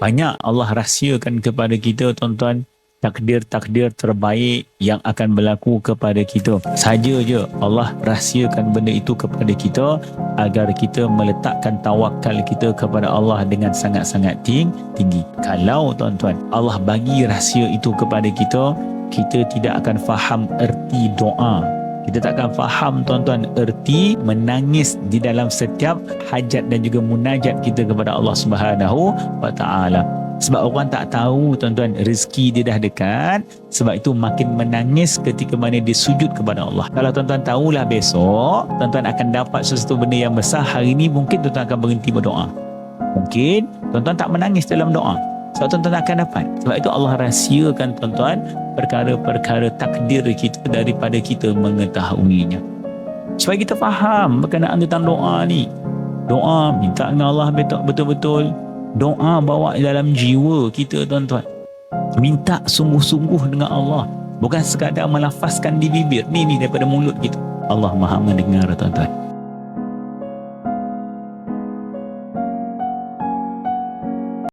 banyak Allah rahsiakan kepada kita tuan-tuan takdir-takdir terbaik yang akan berlaku kepada kita. Saja je Allah rahsiakan benda itu kepada kita agar kita meletakkan tawakal kita kepada Allah dengan sangat-sangat tinggi. Kalau tuan-tuan Allah bagi rahsia itu kepada kita, kita tidak akan faham erti doa. Kita tak akan faham tuan-tuan erti menangis di dalam setiap hajat dan juga munajat kita kepada Allah Subhanahu wa taala. Sebab orang tak tahu tuan-tuan rezeki dia dah dekat. Sebab itu makin menangis ketika mana dia sujud kepada Allah. Kalau tuan-tuan tahulah besok tuan-tuan akan dapat sesuatu benda yang besar hari ini mungkin tuan-tuan akan berhenti berdoa. Mungkin tuan-tuan tak menangis dalam doa sebab tuan-tuan akan dapat. Sebab itu Allah rahsiakan tuan-tuan perkara-perkara takdir kita daripada kita mengetahuinya. Supaya kita faham berkenaan tentang doa ni. Doa minta dengan Allah betul-betul. Doa bawa dalam jiwa kita tuan-tuan. Minta sungguh-sungguh dengan Allah. Bukan sekadar melafazkan di bibir. Ni ni daripada mulut kita. Allah maha mendengar tuan-tuan